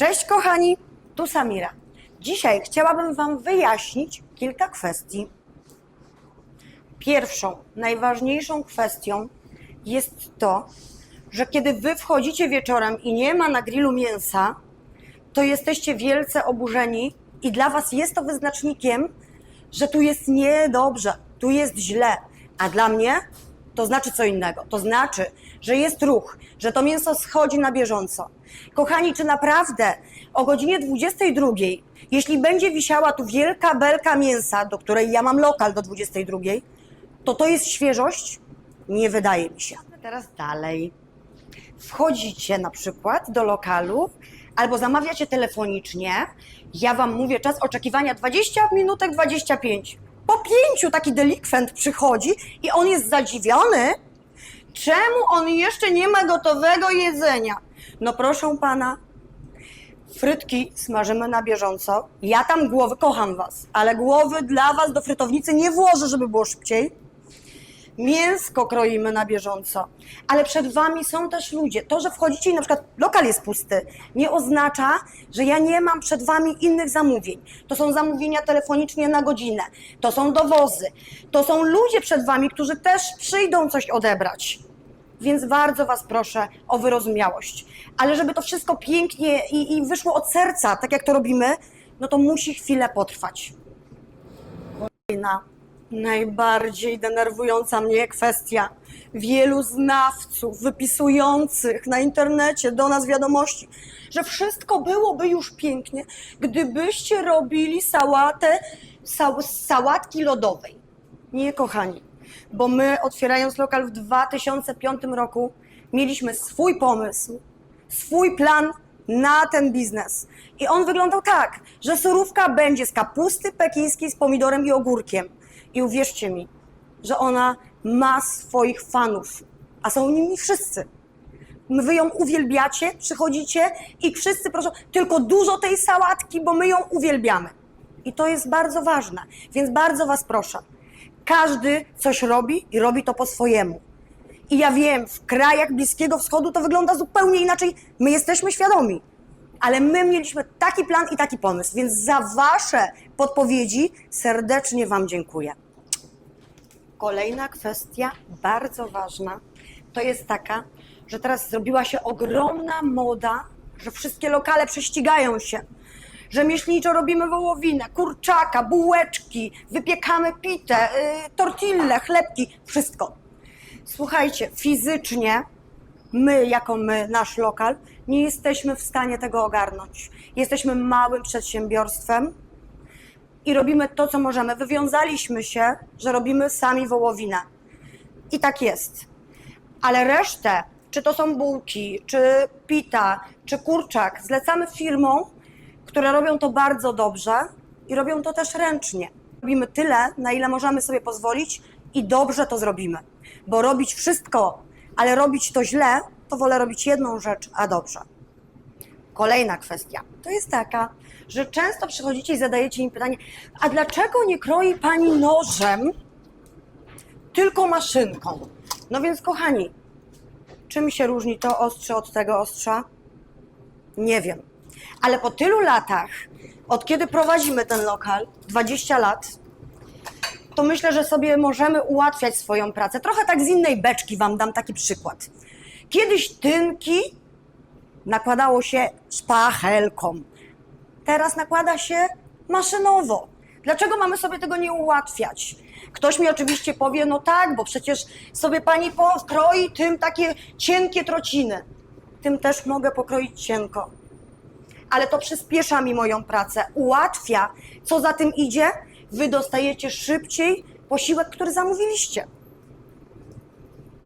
Cześć kochani, tu Samira. Dzisiaj chciałabym Wam wyjaśnić kilka kwestii. Pierwszą, najważniejszą kwestią jest to, że kiedy Wy wchodzicie wieczorem i nie ma na grillu mięsa, to jesteście wielce oburzeni i dla Was jest to wyznacznikiem, że tu jest niedobrze, tu jest źle. A dla mnie to znaczy co innego. To znaczy, że jest ruch, że to mięso schodzi na bieżąco. Kochani, czy naprawdę o godzinie 22, jeśli będzie wisiała tu wielka belka mięsa, do której ja mam lokal do 22, to to jest świeżość? Nie wydaje mi się. Teraz dalej wchodzicie na przykład do lokalu albo zamawiacie telefonicznie, ja wam mówię czas oczekiwania 20 minutek 25. Po pięciu taki delikwent przychodzi i on jest zadziwiony, czemu on jeszcze nie ma gotowego jedzenia. No proszę pana, frytki smażymy na bieżąco. Ja tam głowy, kocham was, ale głowy dla was do frytownicy nie włożę, żeby było szybciej. Mięsko kroimy na bieżąco, ale przed wami są też ludzie. To, że wchodzicie i na przykład lokal jest pusty, nie oznacza, że ja nie mam przed wami innych zamówień. To są zamówienia telefonicznie na godzinę, to są dowozy, to są ludzie przed wami, którzy też przyjdą coś odebrać. Więc bardzo was proszę o wyrozumiałość. Ale żeby to wszystko pięknie i, i wyszło od serca, tak jak to robimy, no to musi chwilę potrwać. Kolejna, najbardziej denerwująca mnie kwestia. Wielu znawców wypisujących na internecie do nas wiadomości, że wszystko byłoby już pięknie, gdybyście robili sałatę sał, z sałatki lodowej. Nie, kochani, bo my otwierając lokal w 2005 roku mieliśmy swój pomysł, swój plan na ten biznes. I on wyglądał tak, że surówka będzie z kapusty pekińskiej z pomidorem i ogórkiem. I uwierzcie mi, że ona ma swoich fanów, a są nimi wszyscy. Wy ją uwielbiacie, przychodzicie i wszyscy proszą, tylko dużo tej sałatki, bo my ją uwielbiamy. I to jest bardzo ważne, więc bardzo Was proszę. Każdy coś robi i robi to po swojemu. I ja wiem, w krajach Bliskiego Wschodu to wygląda zupełnie inaczej. My jesteśmy świadomi, ale my mieliśmy taki plan i taki pomysł, więc za Wasze podpowiedzi serdecznie Wam dziękuję. Kolejna kwestia, bardzo ważna, to jest taka, że teraz zrobiła się ogromna moda, że wszystkie lokale prześcigają się. Rzemieślniczo robimy wołowinę, kurczaka, bułeczki, wypiekamy pitę, y, tortille, chlebki, wszystko. Słuchajcie, fizycznie my, jako my, nasz lokal, nie jesteśmy w stanie tego ogarnąć. Jesteśmy małym przedsiębiorstwem i robimy to, co możemy. Wywiązaliśmy się, że robimy sami wołowinę. I tak jest. Ale resztę, czy to są bułki, czy pita, czy kurczak, zlecamy firmom, które robią to bardzo dobrze i robią to też ręcznie. Robimy tyle, na ile możemy sobie pozwolić i dobrze to zrobimy. Bo robić wszystko, ale robić to źle, to wolę robić jedną rzecz, a dobrze. Kolejna kwestia to jest taka, że często przychodzicie i zadajecie mi pytanie, a dlaczego nie kroi pani nożem, tylko maszynką? No więc, kochani, czym się różni to ostrze od tego ostrza? Nie wiem. Ale po tylu latach, od kiedy prowadzimy ten lokal, 20 lat, to myślę, że sobie możemy ułatwiać swoją pracę. Trochę tak z innej beczki Wam dam taki przykład. Kiedyś tynki nakładało się szpachelką. Teraz nakłada się maszynowo. Dlaczego mamy sobie tego nie ułatwiać? Ktoś mi oczywiście powie, no tak, bo przecież sobie pani pokroi tym takie cienkie trociny. Tym też mogę pokroić cienko. Ale to przyspiesza mi moją pracę, ułatwia. Co za tym idzie? Wy dostajecie szybciej posiłek, który zamówiliście.